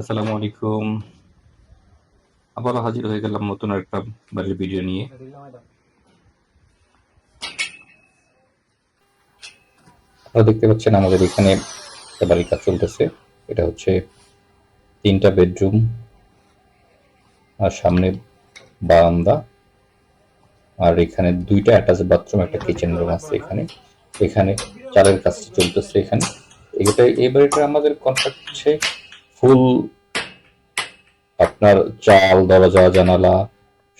আসসালামু আলাইকুম। আবারও হাজির হয়ে গেলাম নতুন একটা বাড়ির ভিডিও নিয়ে। আপনারা দেখতে পাচ্ছেন আমাদের এখানে একটা বাড়ির কাজ চলতেছে। এটা হচ্ছে তিনটা বেডরুম আর সামনে বারান্দা, আর এখানে দুইটা অ্যাটাচ বাথরুম একটা কিচেন রুম আছে এখানে। এখানে চালের কাজটা চলতেছে এখানে। এটা এই বাড়িটা আমাদের কন্ট্রাক্ট হচ্ছে ফুল, আপনার চাল, দরজা, জানালা,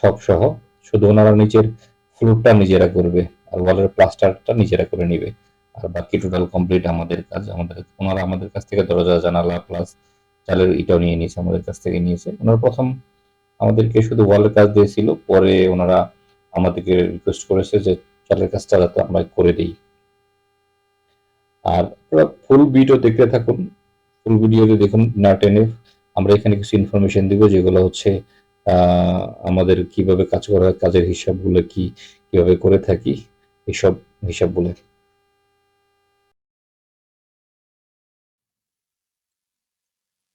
সব সহ, শুধু ওনারা নিজের ফ্লোরটা নিজেরা করবে আর ওয়ালের প্লাস্টারটা নিজেরা করে নিবে। আর বাকি টোটাল কমপ্লিট আমাদের কাজ, আমাদের, ওনারা আমাদের কাছ থেকে দরজা, জানালা প্লাস চালের ইটাও নিয়ে নিয়েছে, আমাদের কাছ থেকে নিয়েছে। ওনারা প্রথম আমাদেরকে শুধু ওয়ালের কাজ দিয়েছিল, পরে ওনারা আমাদেরকে রিকোয়েস্ট করেছে যে চালের কাজটা যাতে আমরা করে দিই। আর ফুল ভিডিও দেখতে থাকুন ফুল ভিডিওতে দেখুন, না টেনে আমরা এখানে কিছু ইনফরমেশন দিব যেগুলো হচ্ছে আমাদের কীভাবে কাজ করা কাজের হিসাবগুলো কি, কীভাবে করে থাকি, এসব হিসাবগুলো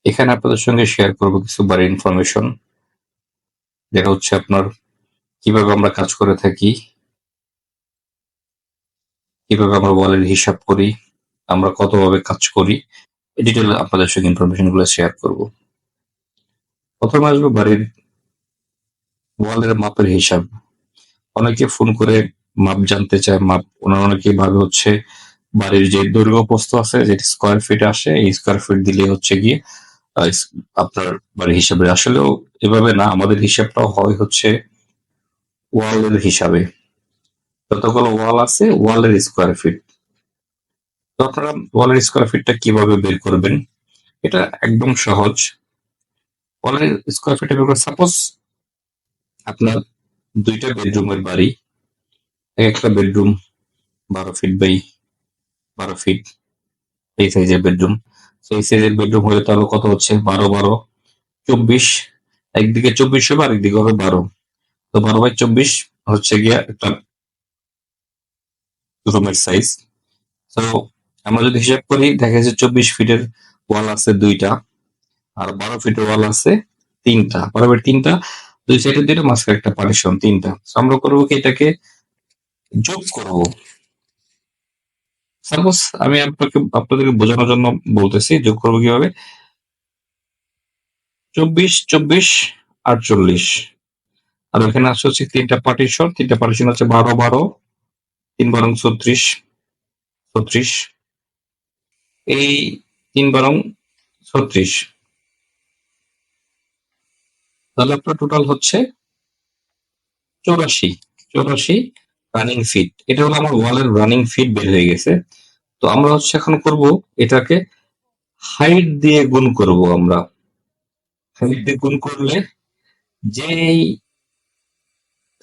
এখানে আপনাদের সঙ্গে শেয়ার করব কিছু বাড়ির ইনফরমেশন যেটা হচ্ছে আপনার কীভাবে আমরা কাজ করে থাকি, কীভাবে আমরা ওয়ালের হিসাব করি, আমরা কতভাবে কাজ করি ডিটেল আপনাদের সঙ্গে ইনফরমেশনগুলো শেয়ার করব। প্রথমে আসব বাড়ির ওয়ালের মাপের হিসাব। অনেকে ফোন করে মাপ জানতে চায়, মাপ ওনারা অনেকে ভাবে হচ্ছে বাড়ির যে দৈর্ঘ্য প্রস্থ আছে, যেটি স্কোয়ার ফিট আসে, এই স্কোয়ার ফিট দিলে হচ্ছে গিয়ে আপনার বাড়ির হিসাবে। আসলেও এভাবে না, আমাদের হিসাবটাও হয় হচ্ছে ওয়ালের হিসাবে। যতগুলো ওয়াল আছে ওয়ালের স্কোয়ার ফিট তো আপনারা ওয়ালের স্কোয়ার ফিটটা কীভাবে বের করবেন? এটা একদম সহজ। ওয়ালের স্কোয়ার ফিটে বের করে সাপোজ আপনার দুইটা বেডরুমের বাড়ি, এক একটা বেডরুম বারো ফিট বাই বারো ফিট এই সাইজের বেডরুম সেই সাইজের বেডরুম হলে তাহলে কত হচ্ছে? বারো বারো। চব্বিশ, একদিকে চব্বিশ হবে, আরেকদিকে হবে বারো। তো বারো বাই চব্বিশ হচ্ছে গিয়া একটা রুমের সাইজ তো আমরা যদি হিসাব করি, দেখা যাচ্ছে চব্বিশ ফিটের ওয়াল আছে দুইটা আর বারো ফিটের ওয়াল আছে তিনটা। বারো ফিট তিনটা, দুই সাইডে দুইটা, মাঝখানে একটা পার্টিশন তিনটা। আমরা করব কি এটাকে যোগ করব। সাপোজ আমি আপনাকে, আপনাদেরকে বোঝানোর জন্য বলতেছি, যোগ করব কীভাবে? চব্বিশ চব্বিশ আটচল্লিশ আর এখানে আছে হচ্ছে তিনটা পার্টিশন তিনটা পার্টিশন হচ্ছে বারো বারো, তিন বারং ছত্রিশ ছত্রিশ। এই তিন বারং ছত্রিশ। তাহলে আপনার টোটাল হচ্ছে চৌরাশি চৌরাশি রানিং ফিট এটা হলো আমার ওয়ালের রানিং ফিট বের হয়ে গেছে। তো আমরা হচ্ছে এখন করব এটাকে হাইট দিয়ে গুণ করব আমরা। হাইট দিয়ে গুণ করলে যেই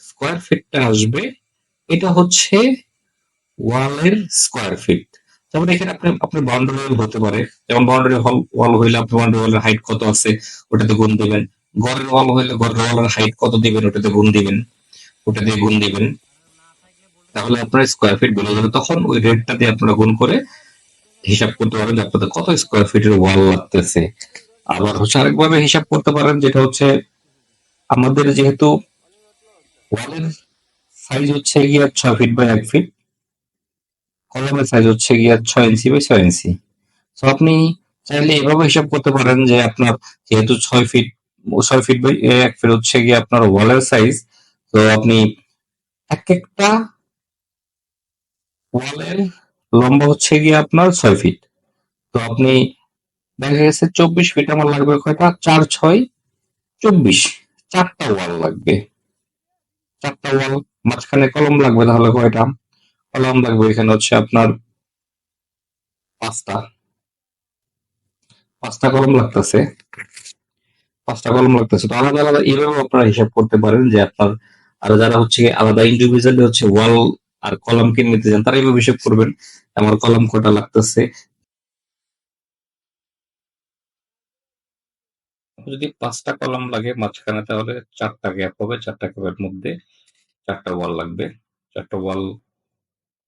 স্কোয়ার ফিটটা আসবে, এটা হচ্ছে ওয়ালের স্কোয়ার ফিট যেমন এখানে আপনি, আপনার বাউন্ডারি ওয়াল হতে পারে। যেমন বাউন্ডারি হল ওয়াল হইলে আপনি বাউন্ডারি ওয়ালের হাইট কত আছে, ওটাতে গুণ দিবেন। গড়ের ওয়াল হইলে ঘরের ওয়ালের হাইট কত দিবেন, ওটাতে গুণ দিবেন। ওটা দিয়ে গুণ দিবেন। তাহলে আপনার স্কোয়ার ফিট বেড়ে যাবে। তখন ওই রেটটা দিয়ে আপনারা গুণ করে হিসাব করতে পারেন যে আপনাদের কত স্কোয়ার ফিটের ওয়াল লাগতেছে। আবার হচ্ছে আরেকভাবে হিসাব করতে পারেন, যেটা হচ্ছে আমাদের যেহেতু ওয়ালের সাইজ হচ্ছে গিয়ে ছয় ফিট বাই এক ফিট কলমের সাইজ হচ্ছে গিয়ে ছয় ইঞ্চি বাই ছয় ইঞ্চি তো আপনি চাইলে এভাবে হিসাব করতে পারেন যে আপনার যেহেতু ছয় ফিট ছয় ফিট বাই এক ফিট হচ্ছে গিয়ে আপনার ওয়ালের সাইজ তো আপনি এক একটা ওয়ালের লম্বা হচ্ছে গিয়ে আপনার ছয় ফিট তো আপনি দেখা গেছে চব্বিশ ফিট আমার লাগবে কয়টা? চার, ছয়, চব্বিশ। চারটা ওয়াল লাগবে। চারটা ওয়াল মাঝখানে কলম লাগবে তাহলে কয়টা? কলম লাগবে এখানে হচ্ছে আপনার পাঁচটা। পাঁচটা কলম লাগতেছে। পাঁচটা কলম লাগতেছে। তো আলাদা আলাদা এইভাবে আপনারা হিসাব করতে পারেন যে আপনার আর যারা হচ্ছে আলাদা ইন্ডিভিজুয়ালি হচ্ছে ওয়াল আর কলম কিনে নিতে চান, তারা এইভাবে হিসাব করবেন। আমার কলম কটা লাগতেছে। যদি পাঁচটা কলম লাগে মাঝখানে, তাহলে চারটা গ্যাপ হবে। চারটা গ্যাপের মধ্যে চারটা ওয়াল লাগবে। চারটা ওয়াল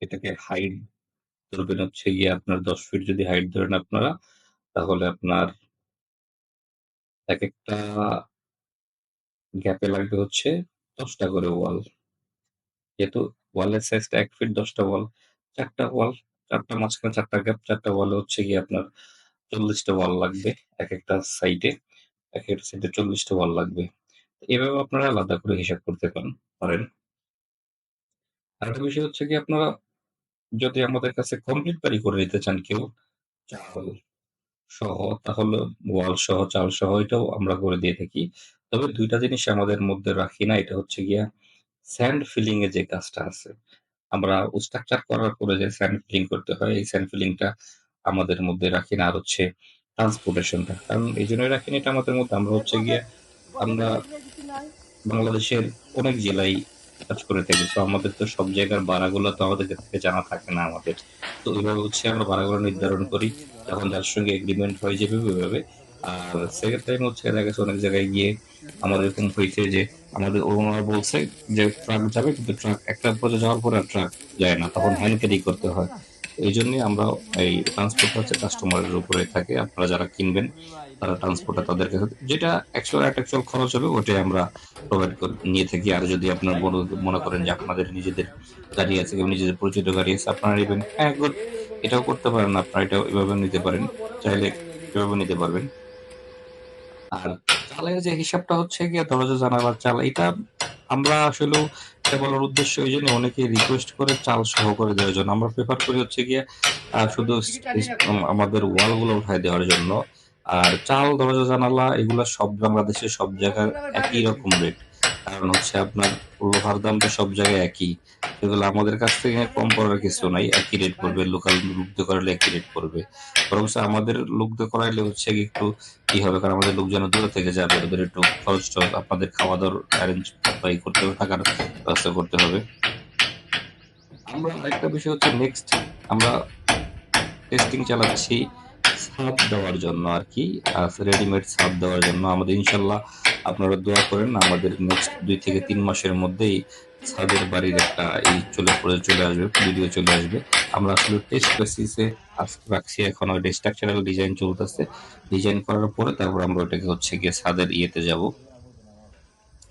এটাকে হাইট ধরবেন হচ্ছে গিয়ে আপনার দশ ফিট যদি হাইট ধরেন আপনারা তাহলে আপনার এক একটা গ্যাপে লাগবে হচ্ছে দশটা করে ওয়াল যেহেতু ওয়ালের সাইজটা এক ফিট দশটা ওয়াল চারটা ওয়াল চারটা মাঝখানে চারটা গ্যাপ চারটা ওয়ালে হচ্ছে গিয়ে আপনার চল্লিশটা ওয়াল লাগবে এক একটা সাইডে এক একটা সাইডে চল্লিশটা ওয়াল লাগবে। এভাবে আপনারা আলাদা করে হিসাব করতে পারেন পারেন। আরেকটা বিষয় হচ্ছে কি আপনারা যদি আমাদের কাছে কমপ্লিট বাড়ি করে নিতে চান কেউ চাল সহ তাহলে ওয়াল সহ চাল সহ এটাও আমরা করে দিয়ে থাকি। তবে দুইটা জিনিস আমাদের মধ্যে রাখি না এটা হচ্ছে গিয়া স্যান্ড ফিলিং এর যে কাজটা আছে। আমরা স্ট্রাকচার করার পরে যে স্যান্ড ফিলিং করতে হয় এই স্যান্ড ফিলিংটা আমাদের মধ্যে রাখি না আর হচ্ছে ট্রান্সপোর্টেশনটা কারণ এই জন্যই রাখি না এটা আমাদের মধ্যে। আমরা হচ্ছে গিয়ে আমরা বাংলাদেশের অনেক জেলায় কাজ করে থাকি। তো আমাদের তো সব জায়গার ভাড়াগুলো তো আমাদের থেকে জানা থাকে না আমাদের। তো ওইভাবে হচ্ছে আমরা ভাড়াগুলো নির্ধারণ করি, যখন যার সঙ্গে এগ্রিমেন্ট হয়ে যাবে ওইভাবে। আর সেকেন্ড টাইম হচ্ছে দেখা গেছে অনেক জায়গায় গিয়ে আমাদের এরকম হয়েছে যে আমাদের ওনারা বলছে যে ট্রাক যাবে, কিন্তু ট্রাক একটা পর্যায়ে যাওয়ার পরে ট্রাক যায় না, তখন হ্যান্ড ক্যারি করতে হয়। এই জন্যই আমরা এই ট্রান্সপোর্ট হচ্ছে কাস্টমারের উপরে থাকে। আপনারা যারা কিনবেন তারা ট্রান্সপোর্টটা তাদের কাছে যেটা অ্যাকচুয়াল একটা অ্যাকচুয়াল খরচ হবে ওটাই আমরা প্রোভাইড নিয়ে থাকি। আর যদি আপনার মনে করেন যে আপনাদের নিজেদের গাড়ি আছে কিংবা নিজেদের পরিচিত গাড়ি আছে আপনারা নেবেন হ্যাঁ good, এটাও করতে পারেন আপনারা এটাও এভাবে নিতে পারেন। চাইলে এভাবে নিতে পারবেন। আর চালের যে হিসাবটা হচ্ছে গিয়ে দরজা জানালার চাল এটা আমরা আসলে এটা বলার উদ্দেশ্য ওই জন্য অনেকে রিকোয়েস্ট করে চাল সহ করে দেওয়ার জন্য। আমরা প্রেফার করি হচ্ছে গিয়ে আহ, শুধু আমাদের ওয়ালগুলো উঠাই দেওয়ার জন্য। আর চাল দরজা জানালা এগুলো সব বাংলাদেশের সব জায়গায় একই রকম রেট কারণ হচ্ছে আপনার লোহার দাম তো সব জায়গায় একই। সেগুলো আমাদের কাছ থেকে কম করার কিছু নাই, একই রেট পড়বে লোকাল লোক দিয়ে করালে একই রেট পড়বে। বরং আমাদের দিয়ে করাইলে হচ্ছে একটু কি হবে? কারণ আমাদের লোকজন দূরে থেকে যাবে ওদের একটু খরচ আপনাদের খাওয়া দাওয়ার অ্যারেঞ্জ করতে হবে, থাকার ব্যবস্থা করতে হবে। আমরা আরেকটা বিষয় হচ্ছে নেক্সট আমরা টেস্টিং চালাচ্ছি ছাদ দেওয়ার জন্য আর কি রেডিমেড ছাদ দেওয়ার জন্য। আমাদের ইনশাল্লাহ আপনারা দোয়া করেন আমাদের নেক্সট দুই থেকে তিন মাসের মধ্যেই ছাদের বাড়ির একটা এই চলে পড়ে, চলে আসবে ভিডিও চলে আসবে। আমরা আসলে টেস্ট বেসিসে রাখছি, এখন ওই স্ট্রাকচারাল ডিজাইন চলতেছে। ডিজাইন করার পরে তারপর আমরা ওটাকে হচ্ছে গিয়ে ছাদের ইয়েতে যাব।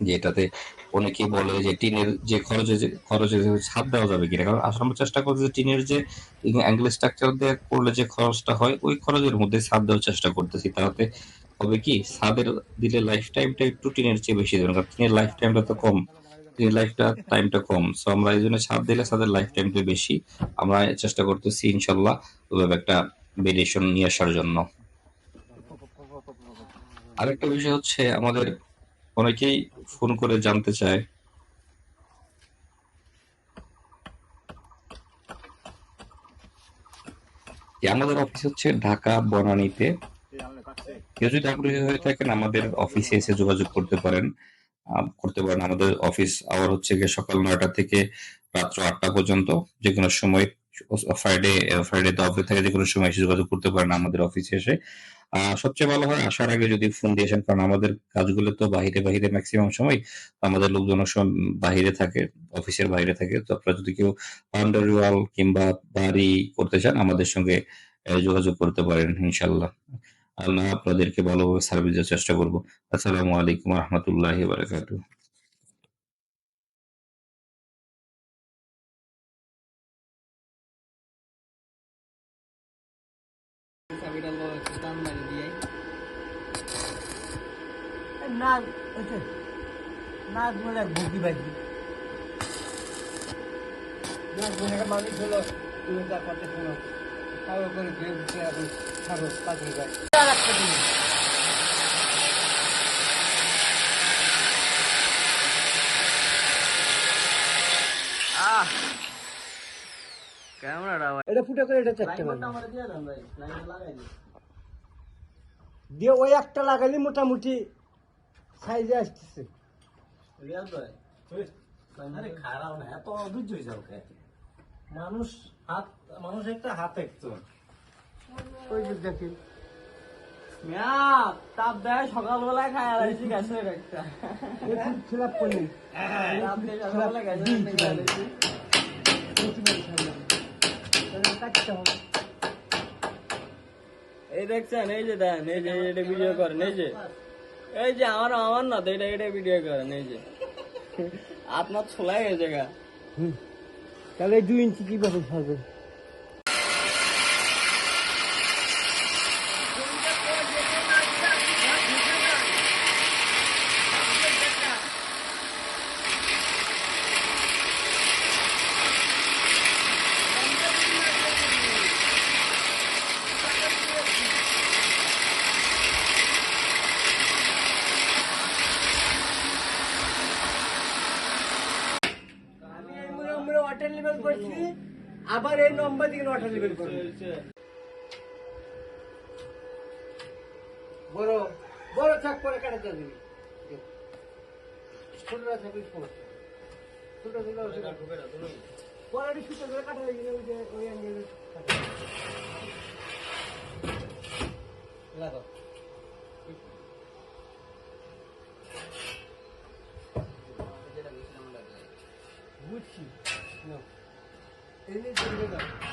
যেটাতে অনেকেই বলে যে টিনের যে খরচে যে খরচে ছাদ দেওয়া যাবে কিনা, কারণ আসলে আমরা চেষ্টা করছি যে টিনের যে অ্যাঙ্গেল স্ট্রাকচার দিয়ে করলে যে খরচটা হয়, ওই খরচের মধ্যে ছাদ দেওয়ার চেষ্টা করতেছি, তাতে হবে কি ছাদের দিলে লাইফ টাইমটা একটু টিনের চেয়ে বেশি দেবেন, কারণ টিনের লাইফ টাইমটা তো কম। টিনের লাইফটা টাইমটা কম। সো আমরা এই জন্য দিলে ছাদের লাইফ টাইমটা বেশি। আমরা চেষ্টা করতেছি ইনশাল্লাহ ওইভাবে একটা ভেরিয়েশন নিয়ে আসার জন্য। আরেকটা বিষয় হচ্ছে আমাদের অনেকেই ফোন করে জানতে চায়। আমাদের অফিস হচ্ছে ঢাকা বনানীতে। কেউ যদি আগ্রহী হয়ে থাকেন, আমাদের অফিসে এসে যোগাযোগ করতে পারেন। করতে পারেন। আমাদের অফিস আওয়ার হচ্ছে গিয়ে সকাল নয়টা থেকে রাত্র আটটা পর্যন্ত। যে কোনো সময় ফ্রাইডে ফ্রাইডে তো অফিস থেকে যে কোনো সময় এসে যোগাযোগ করতে পারেন আমাদের অফিসে এসে। সবচেয়ে ভালো হয়, আসার আগে যদি ফোন দিয়ে আসেন, কারণ আমাদের কাজগুলো তো বাহিরে বাহিরে ম্যাক্সিমাম সময় আমাদের লোকজন বাহিরে থাকে অফিসের বাইরে থাকে। তো আপনারা যদি কেউ বাউন্ডারি ওয়াল কিংবা বাড়ি করতে চান, আমাদের সঙ্গে যোগাযোগ করতে পারেন ইনশাল্লাহ আল্লাহ আপনাদেরকে ভালোভাবে সার্ভিস দেওয়ার চেষ্টা করব। আসসালামু আলাইকুম রহমতুল্লাহ বারাকাতু বলে মানুষ হলো, তুমি তার কথা শোনো তারপর করে ছাড়ো পাঠিয়ে যায় আর একটা জিনিস এটা ফুটে করে এটা চারটে দিয়ে ওই একটা লাগালি মোটামুটি সাইজে আসতেছে। আরে খারাপ না এত অধৈর্য যাও কে? মানুষ হাত মানুষ একটা হাত একটু ওই যে দেখি তাপ দেয় সকালবেলায় খায় আর আইসি একটা। সকালবেলায়। কাটতে হবে। এই দেখছেন এই যে দেন এই যে এটা ভিডিও করেন এই যে। এই যে আমার আমার না তো এটা এটা ভিডিও করেন এই যে। আপনার ছোলাই গেছে গা। তাহলে দুই ইঞ্চি কীভাবে ছাড়বে আমি এই ওয়াটার লেভেল করছি, আবার এই নম্বর থেকে ওয়াটার লেভেল করছি বড় বড় থাক পরে কাটাতে দিবি। ছোটরা থাকবি ছোট ছোট ছোট পরে কাটা দিবি ওই যে, ওই অ্যাঙ্গেলে Elini cebine de.